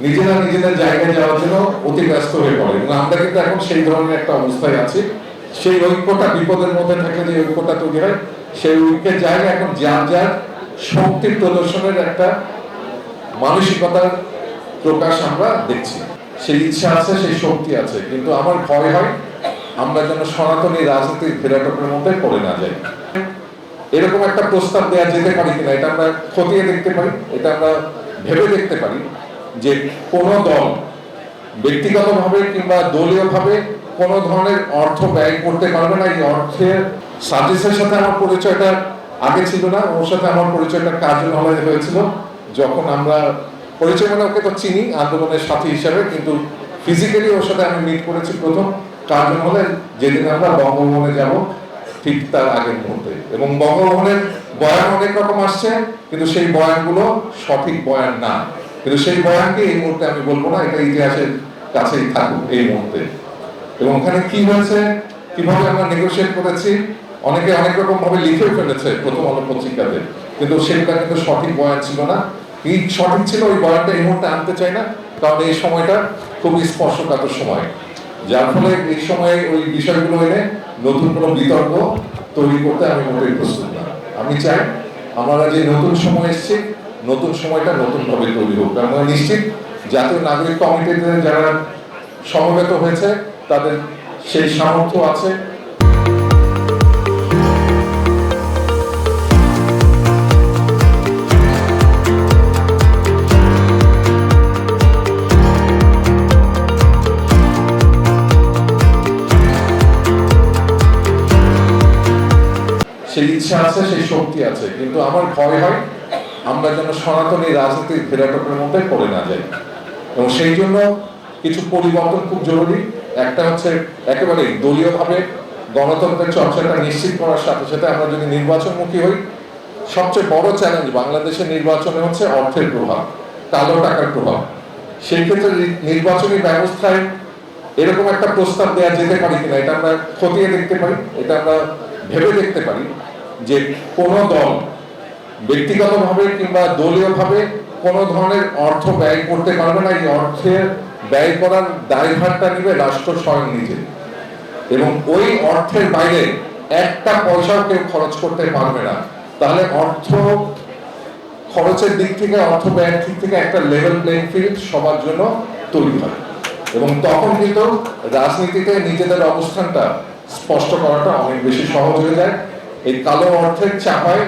নিজেরা নিজেদের জায়গায় যাওয়ার জন্য অতি ব্যস্ত হয়ে পড়ে। এবং আমরা কিন্তু এখন সেই ধরনের একটা অবস্থায় আছি। সেই ঐক্যটা বিপদের মধ্যে থাকলে যে ঐক্যটা তৈরি হয়, সেই ঐক্যের জায়গায় এখন যার যার শক্তির প্রদর্শনের একটা মানসিকতার প্রকাশ আমরা দেখছি। সেই ইচ্ছা আছে, সেই শক্তি আছে। কিন্তু আমার ভয় হয় আমরা যেন সনাতনী রাজনীতির ফেরাটকের মধ্যে পড়ে না যাই। এরকম একটা প্রস্তাব দেওয়া যেতে পারি কিনা, এটা আমরা খতিয়ে দেখতে পারি, এটা আমরা ভেবে দেখতে পারি। যে কোন দল ব্যক্তিগতভাবে কিংবা দলীয়ভাবে কোন ধরনের অর্থ ব্যয় করতে পারবে না, এই অর্থের সার্ভিসের সাথে আমার পরিচয়টা আগে ছিল না, ওর সাথে আমার পরিচয়টা কাজল হলে হয়েছিল যখন আমরা পরিচয় মানে ওকে তো চিনি, আন্দোলনের সাথী হিসাবে, কিন্তু ফিজিক্যালি ওর সাথে আমি মিট করেছি প্রথম কাজল হলে যেদিন আমরা বঙ্গভবনে যাব ঠিক তার আগের মুহূর্তে। এবং বঙ্গভবনের বয়ান অনেক রকম আসছে, কিন্তু সেই বয়ানগুলো সঠিক বয়ান না। কিন্তু সেই বয়ানকে এই মুহূর্তে আমি বলব না, এটা ইতিহাসের কাছেই থাকুক এই মুহূর্তে। এবং ওখানে কি হয়েছে, কীভাবে আমরা নেগোশিয়েট করেছি, অনেকে অনেক রকম ভাবে লিখেও ফেলেছে প্রথম আলো পত্রিকাতে, কিন্তু সেটা কিন্তু সঠিক বয়ান ছিল না। কি সঠিক ছিল, ওই বয়ানটা এই মুহূর্তে আনতে চাই না, কারণ এই সময়টা খুবই স্পর্শকাতর সময়। যার ফলে এই সময়ে ওই বিষয়গুলো এনে নতুন কোনো বিতর্ক তৈরি করতে আমি মোটেই প্রস্তুত না। আমি চাই, আমরা যে নতুন সময় এসেছি নতুন সময়টা নতুন ভাবে তৈরি হোক। কারণ আমি নিশ্চিত জাতীয় নাগরিক কমিটিতে যারা সমবেত হয়েছে, তাদের সেই সামর্থ্য আছে। সেই ইচ্ছা আছে, সেই শক্তি আছে। কিন্তু আমার ভয় হয় আমরা যেন সনাতনী রাজনীতির ফেরাটকের মধ্যে পড়ে না যাই। এবং সেই জন্য কিছু পরিবর্তন খুব জরুরি। একটা হচ্ছে একেবারে দলীয়ভাবে গণতন্ত্রের চর্চাটা নিশ্চিত করার সাথে সাথে আমরা যদি নির্বাচনমুখী হই, সবচেয়ে বড় চ্যালেঞ্জ বাংলাদেশের নির্বাচনে হচ্ছে অর্থের প্রভাব, কালো টাকার প্রভাব। সেই ক্ষেত্রে নির্বাচনী ব্যবস্থায় এরকম একটা প্রস্তাব দেওয়া যেতে পারি কিনা, এটা আমরা খতিয়ে দেখতে পারি, এটা আমরা ভেবে দেখতে পারি যে কোনো দল ব্যক্তিগতভাবে কিংবা দলীয়ভাবে কোন ধরনের অর্থ ব্যয় করতে পারবে না, এই অর্থের ব্যয় করার দায়ভারটা নিবে রাষ্ট্র স্বয়ং নিজে। এবং ওই অর্থের বাইরে একটা পয়সাও কেউ খরচ করতে পারবে না। তাহলে অর্থ খরচের দিক থেকে, অর্থ ব্যয়ের দিক থেকে একটা লেভেল প্লেইং ফিল্ড সবার জন্য তৈরি হয়। এবং তখন কিন্তু রাজনীতিতে নিজেদের অবস্থানটা স্পষ্ট করাটা অনেক বেশি সহজ হয়ে যায়। এই কালো অর্থের চাপায়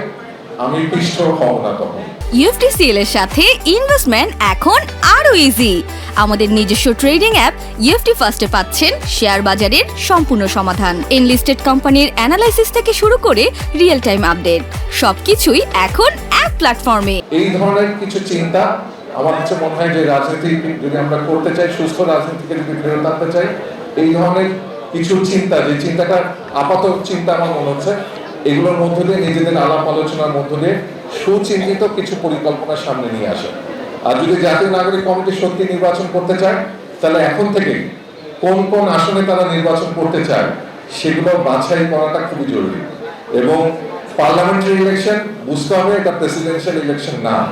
আমি পিষ্ট হব না তখন। ইউএফটিসিএল এর সাথে ইনভেস্টমেন্ট এখন আরও ইজি আমাদের নিজস্ব ট্রেডিং অ্যাপ ইউএফটি ফার্স্টে পাচ্ছেন শেয়ার বাজারের সম্পূর্ণ সমাধান। এনলিস্টেড কোম্পানির অ্যানালাইসিস থেকে শুরু করে রিয়েল টাইম আপডেট সবকিছুই এখন এক প্ল্যাটফর্মে এই ধরনের কিছু চিন্তা আমার কাছে মনে হয় যে রাজনীতি যদি আমরা করতে চাই সুস্থ রাজনীতিকে যদি ফেরত আনতে চাই এই ধরনের কিছু চিন্তা যে চিন্তাটা আপাতত চিন্তা আমার মনে হচ্ছে এগুলোর মধ্য দিয়ে নিজেদের আলাপ আলোচনার মধ্য দিয়ে সুচিন্তিত কিছু পরিকল্পনা সামনে নিয়ে আসে। আর যদি জাতীয় নাগরিক কমিটি সত্যি নির্বাচন করতে চায়, তাহলে এখন থেকে কোন কোন আসনে তারা নির্বাচন করতে চায়, সেগুলো বাছাই করাটা খুবই জরুরি। এবং পার্লামেন্টারি ইলেকশন, বুঝতে হবে এটা প্রেসিডেন্সিয়াল ইলেকশন না।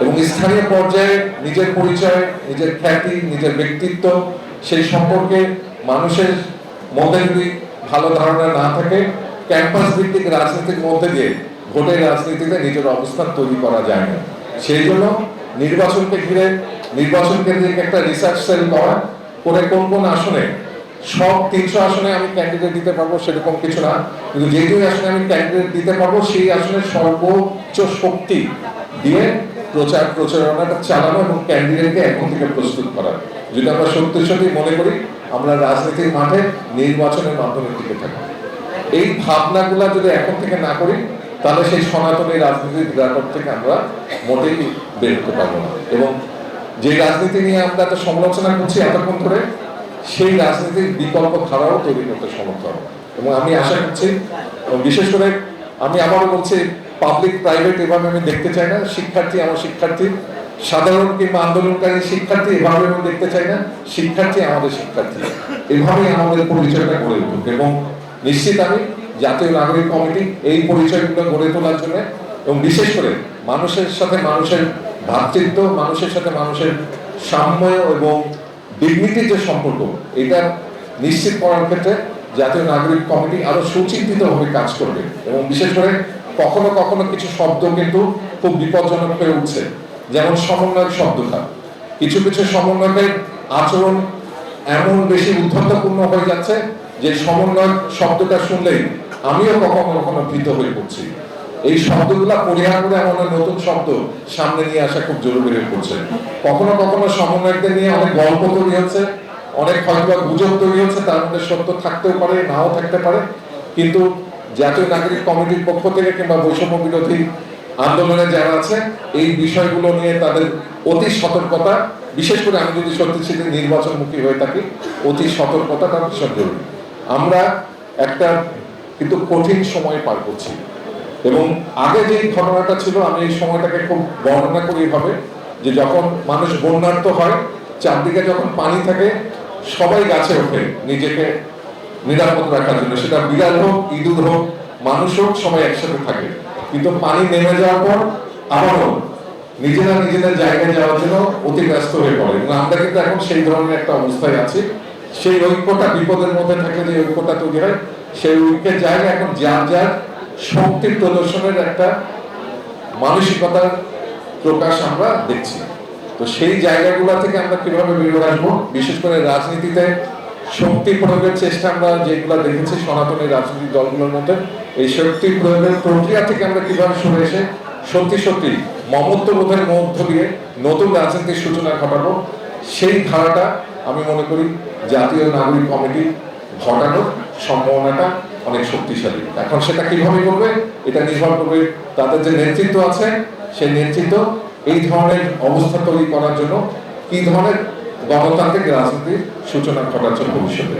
এবং স্থানীয় পর্যায়ে নিজের পরিচয়, নিজের খ্যাতি, নিজের ব্যক্তিত্ব, সেই সম্পর্কে মানুষের মধ্যে যদি ভালো ধারণা না থাকে ক্যাম্পাস ভিত্তিক রাজনীতির মধ্যে দিয়ে ভোটের রাজনীতিতে নিজের অবস্থান তৈরি করা যায় না সেই জন্য নির্বাচনকে ঘিরে, নির্বাচন কেন্দ্রিক একটা রিসার্চ সেল করা, করে কোন কোন আসনে, সব তিনশো আসনে আমি ক্যান্ডিডেট দিতে পারব সেরকম কিছু না। কিন্তু যে দুই আসনে আমি ক্যান্ডিডেট দিতে পারব, সেই আসনের সর্বোচ্চ শক্তি দিয়ে প্রচার প্রচারণাটা চালানো এবং ক্যান্ডিডেটকে এখন থেকে প্রস্তুত করা। যদি আমরা সত্যি সত্যি মনে করি, আমরা রাজনীতির মাঠে নির্বাচনের মাধ্যমে টিকে থাকি এই ভাবনাগুলা যদি এখন থেকে না করি, তাহলে সেই সনাতনী রাজনীতির বিরাটক থেকে আমরা মোটেই বের হতে পারব না। এবং যে রাজনীতি নিয়ে আমরা এত সমালোচনা করছি এতক্ষণ ধরে, সেই রাজনীতির বিকল্প ধারাও তৈরি করতে সমর্থ হবে। এবং আমি আশা করছি বিশেষ করে আমি আবারও বলছি পাবলিক প্রাইভেট এভাবে আমি দেখতে চাই না। শিক্ষার্থী, আমার শিক্ষার্থী, সাধারণ কিংবা আন্দোলনকারী শিক্ষার্থী এভাবে আমি দেখতে চাই না। শিক্ষার্থী আমাদের শিক্ষার্থী। এভাবেই আমাদের পরিচয়টা গড়ে উঠুক। এবং নিশ্চিত আমি জাতীয় নাগরিক কমিটি এই পরিচয়গুলো গড়ে তোলার জন্য এবং বিশেষ করে মানুষের সাথে মানুষের ভ্রাতৃত্ব মানুষের সাথে মানুষের সাম্য এবং ডিগনিটির যে সম্পর্ক, এটা নিশ্চিত করার ক্ষেত্রে জাতীয় নাগরিক কমিটি আরও সুচিন্তিতভাবে কাজ করবে এবং বিশেষ করে কখনো কখনো কিছু শব্দ কিন্তু খুব বিপজ্জনক হয়ে উঠছে, যেমন সমন্বয়ক শব্দটা। কিছু কিছু সমন্বয়কের আচরণ এমন বেশি উদ্ধত্তপূর্ণ হয়ে যাচ্ছে যে সমন্বয় শব্দটা শুনলেই আমিও কখনো কখনো ভীত হয়ে পড়ছি। এই শব্দগুলা পরিহার করে এমন নতুন শব্দ সামনে নিয়ে আসা খুব জরুরি হয়ে পড়ছে। কখনো কখনো সমন্বয়কদের নিয়ে অনেক গল্প তৈরি হচ্ছে, অনেক হয়তো গুজব তৈরি হচ্ছে, তার মধ্যে সত্য থাকতেও পারে, নাও থাকতে পারে। কিন্তু জাতীয় নাগরিক কমিটির পক্ষ থেকে কিংবা বৈষম্য বিরোধী আন্দোলনে যারা আছে, এই বিষয়গুলো নিয়ে তাদের অতি সতর্কতা, বিশেষ করে আমি যদি সত্যি সত্যি নির্বাচনমুখী হয়ে থাকি, অতি সতর্কতাটা ভীষণ জরুরি। আমরা একটা কিন্তু কঠিন সময় পার করছি। এবং আগে যে ঘটনাটা ছিল, আমি এই সময়টাকে খুব বর্ণনা করি এভাবে, যে যখন মানুষ বন্যার্ত হয়, চারদিকে যখন পানি থাকে, সবাই গাছে ওঠে নিজেকে নিরাপদ রাখার জন্য। সেটা বিড়াল হোক, ইঁদুর হোক, মানুষ হোক, সবাই একসাথে থাকে। কিন্তু পানি নেমে যাওয়ার পর আবারও নিজেরা নিজেদের জায়গায় যাওয়ার জন্য অতি ব্যস্ত হয়ে পড়ে। আমরা কিন্তু এখন সেই ধরনের একটা অবস্থায় আছি। সেই ঐক্যটা বিপদের মধ্যে থাকলে যে ঐক্যটা তৈরি হয়, সেই ঐক্যের জায়গায় এখন যার যার শক্তির প্রদর্শনের একটা মানসিকতার প্রকাশ আমরা দেখছি। তো সেই জায়গাগুলো থেকে আমরা কীভাবে বেরোয় আসব, বিশেষ করে রাজনীতিতে শক্তি প্রয়োগের চেষ্টা আমরা যেগুলো দেখেছি সনাতনী রাজনৈতিক দলগুলোর মধ্যে, এই শক্তি প্রয়োগের প্রক্রিয়া থেকে আমরা কীভাবে সরে এসে সত্যি সত্যি মমত্ববোধের মধ্য দিয়ে নতুন রাজনীতির সূচনা ঘটাবো, সেই ধারাটা আমি মনে করি জাতীয় নাগরিক কমিটি ঘটানোর সম্ভাবনাটা অনেক শক্তিশালী। এখন সেটা কীভাবে করবে, এটা নির্ভর করবে তাদের যে নেতৃত্ব আছে, সেই নেতৃত্ব এই ধরনের অবস্থা তৈরি করার জন্য কি ধরনের গণতান্ত্রিক রাজনীতির সূচনা ঘটার জন্য ভবিষ্যতে।